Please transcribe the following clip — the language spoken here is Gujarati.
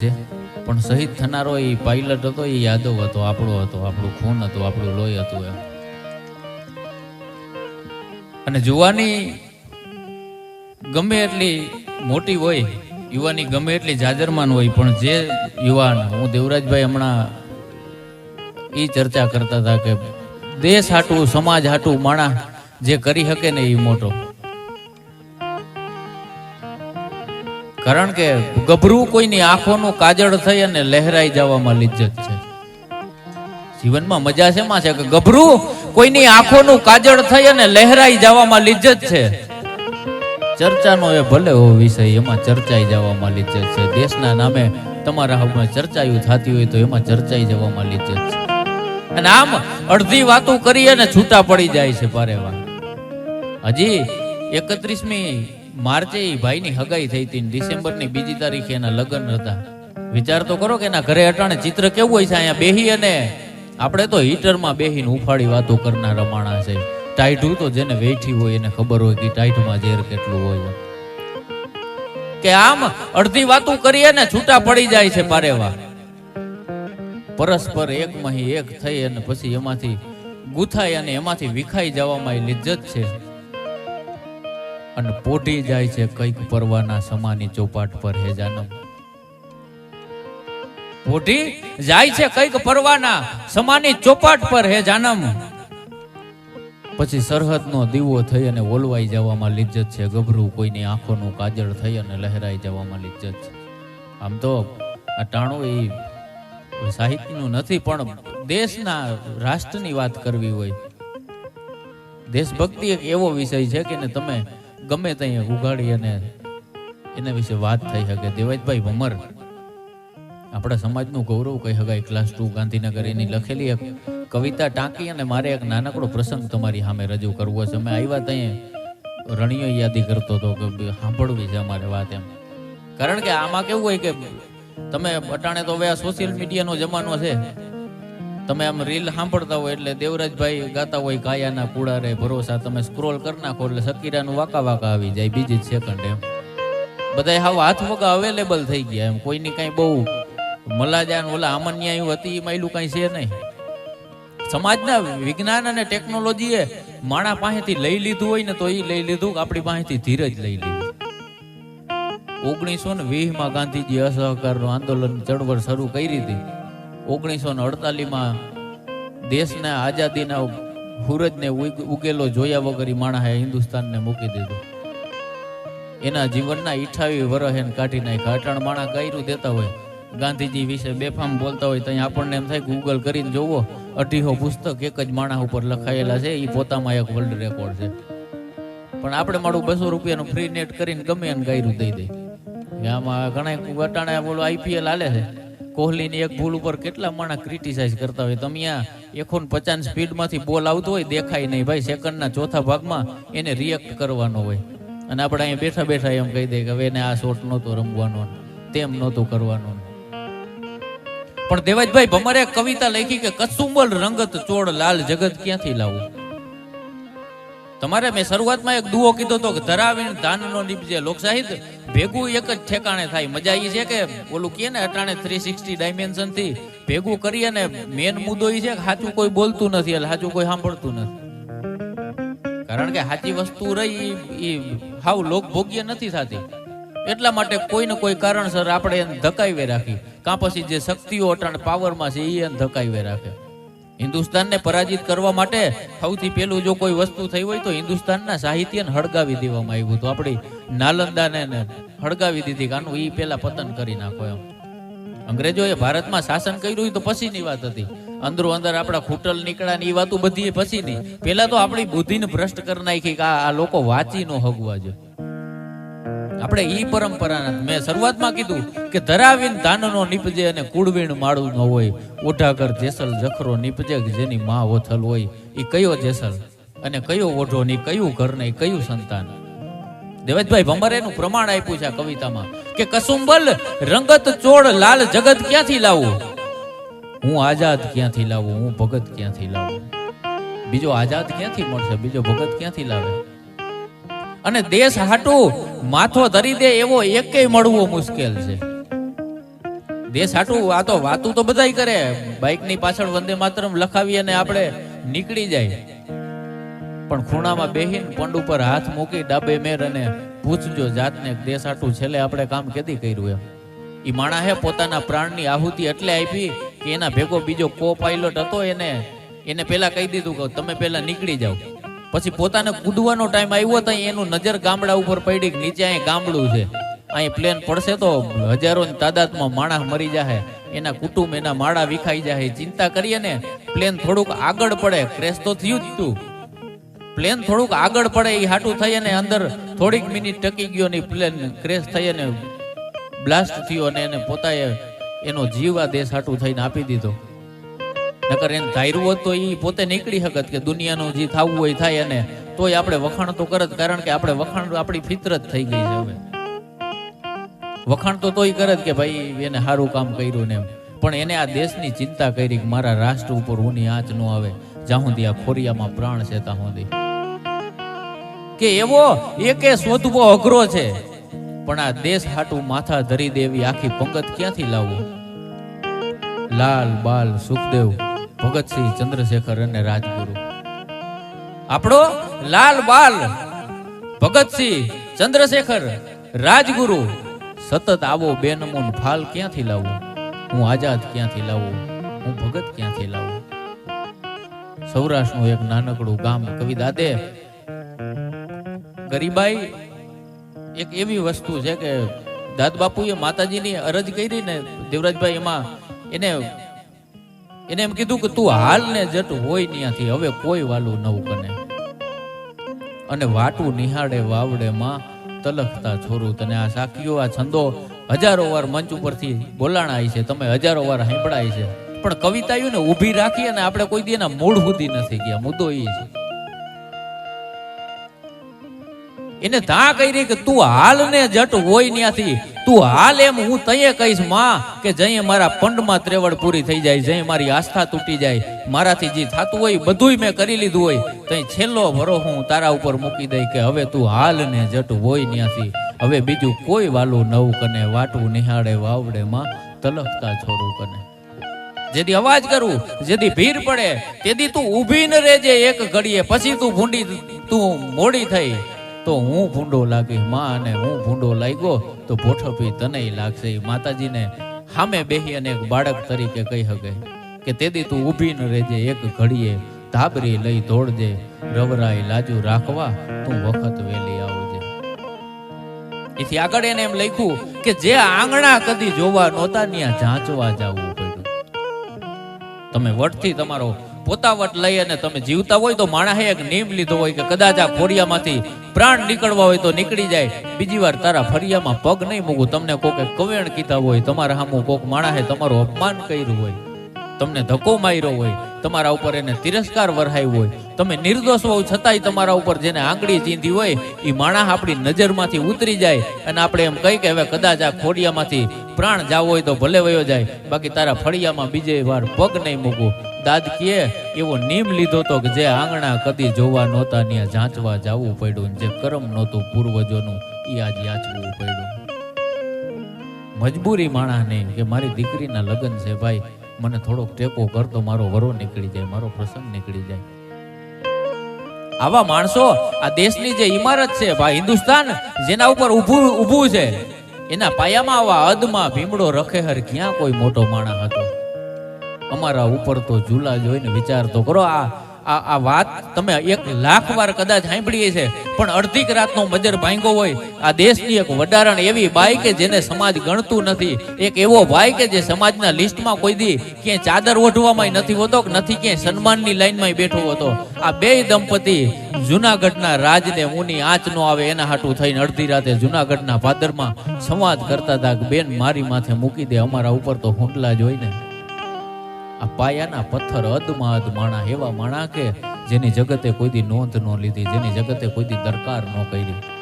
પણ શહીદ થનારો એ પાયલટ હતો, એ યાદવ હતો, આપણો હતો, આપણું ખૂન હતું, આપણું લોહી હતું એમ. અને જુવાની ગમે એટલી મોટી હોય, યુવાની ગમે એટલી જાજરમાન હોય, પણ જે યુવાન, હું દેવરાજભાઈ હમણાં એ ચર્ચા કરતા હતા કે દેશ હાટું, સમાજ હાટું માણા જે કરી શકે ને એ મોટો. કારણ કે ગભરું કોઈની આંખોનું કાજળ થઈ અને લહેરાઈ જવામાં લિજ્જત છે. જીવનમાં મજા શેમાં છે? કે ગભરું કોઈની આંખોનું કાજળ થઈ અને લહેરાઈ જવામાં લિજ્જત છે? ચર્ચાનો એ ભલે હો વિષય, એમાં ચર્ચાઈ જવામાં લિજ્જત છે. દેશના નામે તમારા હમણાં ચર્ચાયું થતી હોય તો એમાં ચર્ચાઈ જવામાં લિજ્જત છે. અને આમ અડધી વાતો કરી અને છૂટા પડી જાય છે પારેવા હજી એકત્રીસમી માર્ચે ઈ ભાઈની હગાઈ થઈ હતી ડિસેમ્બરની બીજી તારીખે એના લગ્ન હતા. વિચાર તો કરો કે એના ઘરે અટાણે ચિત્ર કેવું હોય છે અહીંયા બેહી અને આપણે તો હીટરમાં બેહીને ઉફાડી વાતો કરનાર રમાણા છે. ટાઈટું તો જેને વેઠી હોય એને ખબર હોય કે ટાઈટમાં ઝેર કેટલું હોય કે આમ અડધી વાતો કરીએ ને છૂટા પડી જાય છે પારેવા પરસ્પર એક માંથી એક થઈ અને પછી એમાંથી ગુથાય અને એમાંથી વિખાઈ જવામાં એ લિજ્જત છે. અને પોટી જાય છે કંઈક પરવાના સમાની ચોપાટ પર, હે જાનમ. પોટી જાય છે કંઈક પરવાના સમાની ચોપાટ પર, હે જાનમ. પછી સરહદનો દીવો થઈ અને ઓલવાઈ જવામાં લિજ્જત છે. ગભરું કોઈની આંખોનું કાજળ થઈ અને લહેરાઈ જવામાં લિજ્જત છે. આમ તો આ ટાણું એ સાહિત્યનું નથી, પણ દેશના રાષ્ટ્રની વાત કરવી હોય. દેશભક્તિ એક એવો વિષય છે કે તમે ગમે ત્યાં ઉગાડી અને એના વિશે વાત થઈ શકે. દેવાજભાઈ ભમર, આપણા સમાજનું ગૌરવ કહી શકાય. ક્લાસ ટુ ગાંધીનગર એની લખેલી એક કવિતા ટાંકી અને મારે એક નાનકડો પ્રસંગ તમારી સામે રજૂ કરવો છે. અમે આવ્યા ત્યાં રણિયો યાદી કરતો હતો કે સાંભળવી છે અમારે વાત એમ. કારણ કે આમાં કેવું હોય કે તમે અટાણે તો હવે આ સોશિયલ મીડિયાનો જમાનો છે. તમે આમ રીલ સાંભળતા હોય એટલે દેવરાજભાઈ ગાતા હોય કાયાના કુડારે ભરોસા, તમે સ્ક્રોલ કરી નાખો એટલે સકીરાનું વાકા વાકા આવી જાય, બીજી જ સેકન્ડ એમ. બધા હાવ હાથ વગા અવેલેબલ થઈ ગયા એમ, કોઈની કાંઈ બહુ મલાજા ઓલા આમન્યાયું હતી, એમાં એલું કાંઈ છે નહીં. સમાજના વિજ્ઞાન અને ટેકનોલોજીએ માણા પાસેથી લઈ લીધું હોય ને તો એ લઈ લીધું આપણી પાસેથી ધીરજ લઈ લીધું. ઓગણીસો ને વીસમાં ગાંધીજી અસહકારનું આંદોલન ચળવળ શરૂ કરી હતી ઓગણીસો ને અડતાલીસમાં દેશના આઝાદીના સૂરજને ઉગ- ઉગેલો જોયા વગર માણસે હિન્દુસ્તાનને મૂકી દીધું. એના જીવનના ઈઠાવી વર્ષ એને કાઢી નાખ્યા અટાણ માણા કર્યું દેતા હોય. ગાંધીજી વિશે બેફામ બોલતા હોય ત્યાં આપણને એમ થાય ગૂગલ કરીને જોવો. અઢીસો પુસ્તક એક જ માણા ઉપર લખાયેલા છે. એ પોતામાં એક વર્લ્ડ રેકોર્ડ છે. પણ આપણે મારું બસો રૂપિયાનું ફ્રી નેટ કરીને ગમે એને ગાયરું દઈ દે. આમાં ઘણા વટાણે બોલો આઈપીએલ હાલે છે. કોહલીની એક ભૂલ ઉપર કેટલા માણા ક્રિટિસાઇઝ કરતા હોય? તમે અહીંયા એકસો પચાસ સ્પીડમાંથી બોલ આવતો હોય, દેખાય નહીં. ભાઈ, સેકન્ડના ચોથા ભાગમાં એને રિએક્ટ કરવાનો હોય. અને આપણે અહીંયા બેઠા બેઠા એમ કહી દે કે હવે એને આ શોટ નહોતો રમવાનો તેમ નહોતું કરવાનું પણ દેવાજભાઈ, ભમરે કવિતા લખી કે કસુંબલ રંગત ચોળ લાલ જગત ક્યાંથી લાવું? તમારે મેં શરૂઆતમાં એક દુઓ કીધો તો કે ધરાવીણ ધાનનો નીપજે લોક સાહિત્ય ભેગું એક જ ઠેકાણે થાય. મજા એ છે કે ઓલું કે ને, અટાણે થ્રી સિક્સટી ડાયમેન્શનથી ભેગું કરી અને મેન મુદ્દો એ છે કે સાચું કોઈ બોલતું નથી, એટલે સાચું કોઈ સાંભળતું નથી. કારણ કે સાચી વસ્તુ રહી એ હાવ લોકભોગ્ય નથી થતી. એટલા માટે કોઈ ને કોઈ કારણસર આપણે એને ધકાવી રાખી. કાં પછી જે શક્તિઓ અટાણે પાવરમાં છે એ એને ધકાવી રાખે. હિન્દુસ્તાનને પરાજિત કરવા માટે સૌથી પહેલું જો કોઈ વસ્તુ થઈ હોય તો હિન્દુસ્તાનના સાહિત્યને હળગાવી દેવામાં આવ્યું હતું. આપણી નાલંદાને હળગાવી દીધી કે એ પહેલા પતન કરી નાખો એમ. અંગ્રેજોએ ભારતમાં શાસન કર્યું હોય તો પછીની વાત હતી. અંદરો અંદર આપણા ખૂટલ નીકળ્યા ની એ વાતો બધી પછીની. પેલા તો આપણી બુદ્ધિને ભ્રષ્ટ કરી નાખી કે આ લોકો વાંચી નો હગવા છે આપણે ઈ પરંપરા મેં શરૂઆતમાં કીધું કે ધરાવીન ધાનનો નીપજે અને કુળવીણ માળું ન હોય. ઓઢાકર જેસલ જખરો નીપજે જેની માં ઓથલ હોય. એ કયો જેસલ? અને કયો ઓઢો ની કયું ઘર ને કયું સંતાન? દેવજભાઈ ભમરે નું પ્રમાણ આપ્યું છે કવિતામાં કે કસુંબલ, રંગત ચોળ, લાલ જગત ક્યાંથી લાવું? હું આઝાદ ક્યાંથી લાવું? હું ભગત ક્યાંથી લાવું? બીજો આઝાદ ક્યાંથી મળશે? બીજો ભગત ક્યાંથી લાવે? અને દેશ હાટું માથો ધરી દે એવો એકેય મળવો મુશ્કેલ છે. દેશ હાટું આ તો વાતું તો બધાય કરે. બાઇકની પાછળ વંદે માતરમ લખાવી અને આપણે નીકળી જાય. પણ ખૂણામાં બેહીન પંડ ઉપર હાથ મૂકી ડાબે મેર અને પૂછજો જાતને દેશ હાટું છેલ્લે આપણે કામ કેદી કર્યું એમ. ઈ માણા હે પોતાના પ્રાણની આહુતિ એટલે આપી કે એના ભેગો બીજો કો પાયલોટ હતો એને એને પેલા કહી દીધું કે તમે પેલા નીકળી જાઓ. પછી પોતાને કૂદવાનો ટાઈમ આવ્યો તો એનું નજર ગામડા ઉપર પડી કે નીચે અહીં ગામડું છે. અહીં પ્લેન પડશે તો હજારો તાદાદમાં માણસ મરી જાય એના કુટુંબ, એના માળા વિખાઈ જાય ચિંતા કરીએ ને પ્લેન થોડુંક આગળ પડે. ક્રેશ તો થયું જ તું. પ્લેન થોડુંક આગળ પડે એ હાટું થઈ અને અંદર થોડીક મિનિટ ટકી ગયો ને પ્લેન ક્રેશ થઈ અને બ્લાસ્ટ થયો અને એને પોતાએ એનો જીવ આ દેશ હાટું થઈને આપી દીધો. નકર એને ધાર્યું હોત તો એ પોતે નીકળી શકત કે દુનિયાનું જે થવું હોય થાય અને તોય આપણે વખાણ તો કરત, કારણ કે આપણે વખાણ, આપણી ફિતરત થઈ ગઈ છે હવે. વખાણ તો તોય કરત કે ભાઈ એને સારું કામ કર્યું ને એમ. પણ એને આ દેશની ચિંતા કરી કે મારા રાષ્ટ્ર ઉપર ઊની આંચ ન આવે, જ્યાં આ ખોરિયામાં પ્રાણ છે ત્યાં સુધી કે એવો એકે શોધવો અઘરો છે. પણ આ દેશ હાટું માથા ધરી દેવી, આખી પંગત ક્યાંથી લાવવું લાલ બાલ સુખદેવ ભગતસિંહ ચંદ્રશેખર અને રાજગુરુ. આપણો લાલ બાલ ભગતસિંહ ચંદ્રશેખર, રાજગુરુ. સતત આવો બેનમૂન ફાલ ક્યાંથી લાવો? હું આઝાદ ક્યાંથી લાવું? હું ભગત ક્યાંથી લાવું? સૌરાષ્ટ્રનું એક નાનકડું ગામ, કવિ દાદે, ગરીબાઈ, એક એવી વસ્તુ છે કે દાદ બાપુએ માતાજીની અરજ કરી ને દેવરાજભાઈ એમાં એને એને એમ કીધું કે તું હાલ ને જટ હોય ત્યાંથી, હવે કોઈ વાલું નવું કને અને વાટું નિહાળે વાવડે માં તલખતા છોરું. તને આ સાખીઓ, આ છંદો હજારો વાર મંચ ઉપરથી બોલાણાય છે, તમે હજારો વાર સાંભળાય છે. પણ કવિતાયું ને ઊભી રાખી અને આપણે કોઈ દી એના મૂળ સુધી નથી ગયા. મુદ્દો એ છે. એને તા કરી કે તું હાલ ને જટ હોય ત્યાંથી તું હાલ એમ, હું તયે કહીશ, માં, કે જઈએ મારા પંડમાં ત્રેવડ પૂરી થઈ જાય, જઈએ મારી આસ્થા તૂટી જાય, મારાથી જે થતું હોય બધુંય મેં કરી લીધું હોય, તઈ છેલ્લો ભરો હું તારા ઉપર મૂકી દઈ કે હવે તું હાલ ને જટ હોય ત્યાંથી હવે બીજું કોઈ વાલું નવું કને વાટવું નિહાળે, વાવડે માં તલખતા છોરું કને. જેથી અવાજ કરું જેથી ભીડ પડે તેથી તું ઊભી ન રહેજે એક ઘડીએ, પછી તું ભૂંડી, તું મોડી થઈ તો હું ભૂંડો લાગી, માં અને હું ભૂંડો લાગ્યો, તો ભોઠપી તને લાગશે. માતાજીને સામે બેહી અને એક બાળક તરીકે કહી શકે કે તેથી તું ઊભી ન રહેજે, એક ઘડીએ ધાબરી લઈ દોડજે, રવરાય લાજુ રાખવા, તું વખત વેલી આવજે. એથી આગળ એને એમ લખ્યું કે જે આંગણા કદી જોવા નહોતા ત્યાં જાંચવા જવું પડ્યું. તમે વટથી તમારો પોતાવટ લઈ અને તમે જીવતા હોય તો માણસે એક નિયમ લીધો હોય કે કદાચ આ ખોડિયામાંથી પ્રાણ નીકળવા હોય તો નીકળી જાય. બીજી વાર તારા ફરિયામાં પગ નહીં મૂકું. તમને કોકે કવેણ કીધા હોય, તમારા સામું કોક માણસે તમારું અપમાન કર્યું હોય. તમને ધક્કો માર્યો હોય, તમારા ઉપર એને તિરસ્કાર વરહાયો હોય. તમે નિર્દોષ હોવ છતાંય તમારા ઉપર જેને આંગળી ચીંધી હોય એ માણસ આપણી નજરમાંથી ઉતરી જાય અને આપણે એમ કહી કે હવે કદાચ આ ખોડિયામાંથી પ્રાણ જાવો હોય તો ભલે વયો જાય. બાકી તારા ફળિયામાં બીજે વાર પગ નહીં મૂકું. દાદ એવો નિયમ લીધો તો કે જે આંગણા કદી જોવા નહોતા ત્યાં જાંચવા જવું પડ્યું જે કર્મ નહોતું પૂર્વજોનું એ આજ યાચવું પડ્યું. મજબૂરી માણસ કે મારી દીકરીના લગ્ન છે ભાઈ, મને થોડોક ટેકો કરતો મારો વરો નીકળી જાય, મારો પ્રસંગ નીકળી જાય. આવા માણસો આ દેશની જે ઇમારત છે ભાઈ, હિન્દુસ્તાન, જેના ઉપર ઊભું ઊભું છે, એના પાયામાં આવા અદમાં ભીમડો રખેહર ક્યાં કોઈ મોટો માણસ હતો? અમારા ઉપર તો ઝૂલા જોઈને વિચાર તો કરો, આ આ આ વાત તમે એક લાખ વાર કદાચ સાંભળીએ છે, પણ અડધીક રાતનો મજર ભાંગો હોય, આ દેશની એક વડારણ એવી બાઈ કે જેને સમાજ ગણતું નથી, એક એવો ભાઈ કે જે સમાજના લિસ્ટમાં કોઈ દી ક્યાંય ચાદર ઓઢવામાં નથી હોતો કે નથી ક્યાંય સન્માનની લાઈનમાં બેઠો હતો. આ બે દંપતી જુનાગઢના રાજને ઊની આંચ નો આવે એના હાટું થઈને અડધી રાતે જુનાગઢના પાદરમાં સંવાદ કરતા હતા બેન મારી માથે મૂકી દે, અમારા ઉપર તો હુંટલા જ હોય ને આ પાયાના પથ્થર અદમાં અદ માણા એવા માણા કે જેની જગતે કોઈ દી નોંધ ન લીધી, જેની જગતે કોઈ દી દરકાર ન કરી.